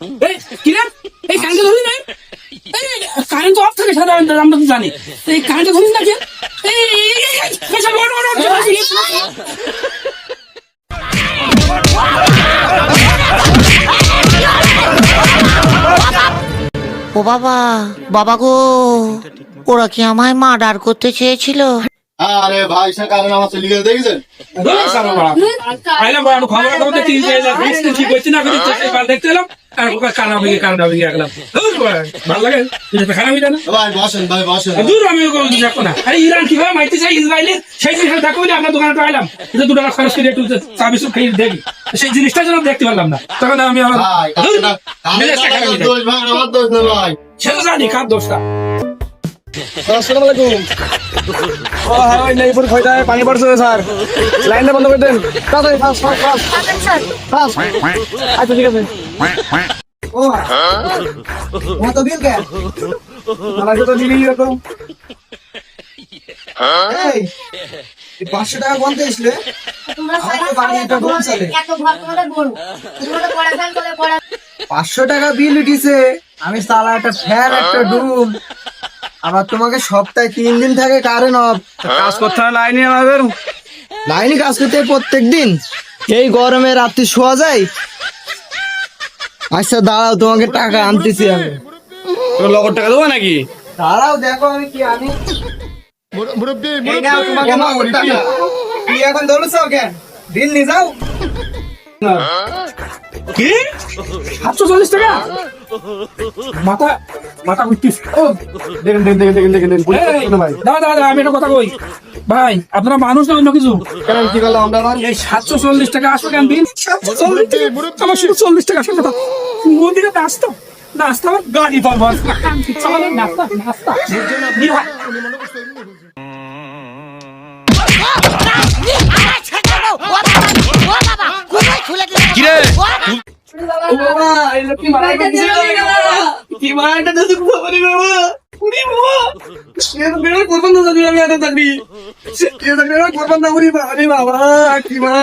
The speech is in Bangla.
এই কিরে এই কারেন্ট ধরি নাই কারেন্ট তো অফ থাকে সাধারণত আমরা তো জানি এই কারেন্ট ধরিস না কে এই এই, এই, এই, এই, সব ওঠ, ওঠ, ওঠ, ওঠ, ওঠ। ও বাবা বাবা গো ওরা কি আমায় মার্ডার করতে চেয়েছিল আরে ভাই সে কারণ আমার চলে গেছে দেখেছেন ধুর, সারা বাড়া। আইলাম বাড়া, আমি খবর খবর দেখতে গিয়ে এলাম। বুঝতে ঠিক হচ্ছে না, দেখতে এলাম, আর ওকে কানা ভেঙে কানা ভেঙে গেলাম। ভালো লাগে? এটা তো খারাপ না? ভাই বসেন ভাই বসেন। দূর আমি ওকে বলতে না। আরে ইরান কীভাবে মারতে চাই ইসরায়েলের সেই জিনিসটা দেখো বলে আপনার দোকানে তো আইলাম এটা দু টাকা খরচ করে একটু চা বিস্কুট খেয়ে দেখি। সেই জিনিসটা যেন দেখতে পারলাম না। তখন আমি আমার ভাই ধুর, কাজটা- মেজাজটা খারাপ যায়। দোষ ভাই আমার দোষ না ভাই। সে তো জানি কার দোষটা আসসালামু আলাইকুম। ও হ্যাঁ নাই পুরো পানি পড়ছে স্যার। লাইনটা বন্ধ করে দেন। তাড়াতাড়ি ফাস্ট ফাস্ট ফাস্ট। ফাস্ট। আচ্ছা ঠিক আছে। এই এই পাঁচশো টাকা বলতে পাঁচশো টাকা বিল উঠিছে আমি সালা একটা ফ্যান একটা ডুম। আবার তোমাকে সপ্তাহে তিন দিন থাকে কারেন্ট অফ। কাজ করতে হয় লাইনে লাইনে কাজ করতে হয় প্রত্যেক দিন এই গরমে রাত্রি শোয়া যায় আচ্ছা দাঁড়াও তোমাকে টাকা আনতেছি আমি। লগর টাকা দেবো নাকি? দাঁড়াও দেখো আমি কি আনি। এখন দৌড়ছো কেন দিন নিয়ে যাও। কি? সাতশো চল্লিশ টাকা? মাথা মাথা ও দেখেন দেখেন দেখেন দেখেন দেখেন দেখেন এই, ভাই। দাদা দাদা আমি একটা কথা কই। ভাই আপনারা মানুষ না অন্য কিছু? কেন কি করলাম আমরা এই সাতশো চল্লিশ টাকা আসবে কেন দিন সাতশো চল্লিশ টাকা? আমার শুধু চল্লিশ টাকা আসবে কথা মন্দিরে নাস্তা নাস্তা আমার গাড়ি পাবো নাস্তা নাস্তা। দি ও বাবা মারা গেছে কি মারা এটা তো খবরই বাবা। উনি বাবা। সে তো বেরোয় করবেন না যদি আমি এটা থাকবি। সে তো বেরোয় করবেন না উনি বাবা রে বাবা। কি গো।